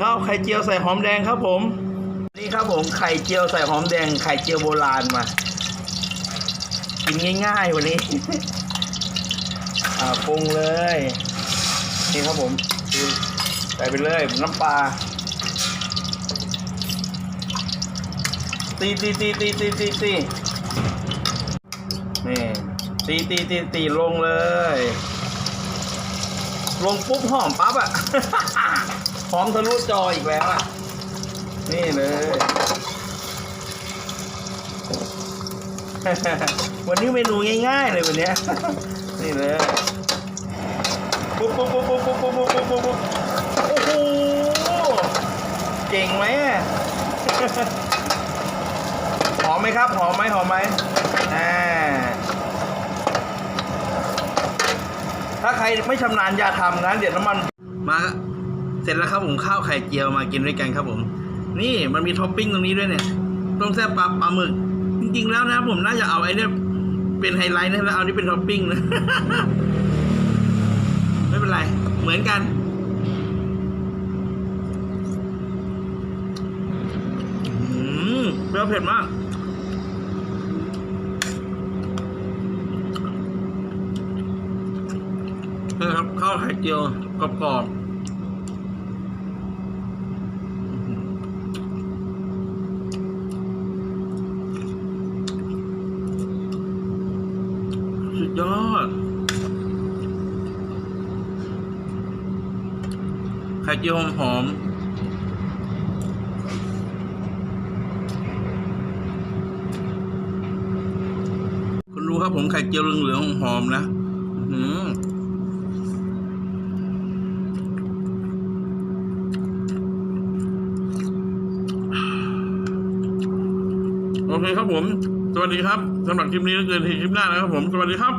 ข้าวไข่เจียวใส่หอมแดงครับผม นี่ครับผมไข่เจียวใส่หอมแดงไข่เจียวโบราณมากินง่ายๆวันนี้ อ่าปรุงเลย นี่ครับผมใส่ไปเลยน้ำปลาตีตีตีตีตีตีตีนี่ตีตีตีตีลงเลย ลงปุ๊บหอมปั๊บอะ หอมทะลุจออีกแล้วอะนี่เลย วันนี้เมนูง่ายๆเลยวันเนี้ยนี่เลยปุ๊บปุ๊บปุ๊บปุ๊บปุ๊บปุ๊บปุ๊บปุ๊บปุ๊บโอ้โหเก่งไหมอะหอมไหมครับ หอมไหมหอมไหมอ่าถ้าใครไม่ชำนาญอย่าทำนะ เดี๋ยวน้ำมันมา เสร็จแล้วครับผมข้าวไข่เจียวมากินด้วยกันครับผม นี่มันมีท็อปปิ้งตรงนี้ด้วยเนี่ยต้มแซ่บปลาปลาหมึก จริง ๆ แล้วนะผมน่าจะเอาไอ้เนี่ยเป็นไฮไลท์นะแล้วเอานี่เป็นท็อปปิ้งนะไม่เป็นไร เหมือนกันอืมเปรี้ยวเผ็ดมากนี่ครับข้าวไข่เจียวกรอบๆ ยอด ไข่เจียวหอมคุณดูครับผมไข่เจียวเหลืองๆหอมๆนะอือหือโอเคครับผม สวัสดีครับสำหรับคลิปนี้แล้วเกันที่คลิปหน้านะครับผม สวัสดีครับ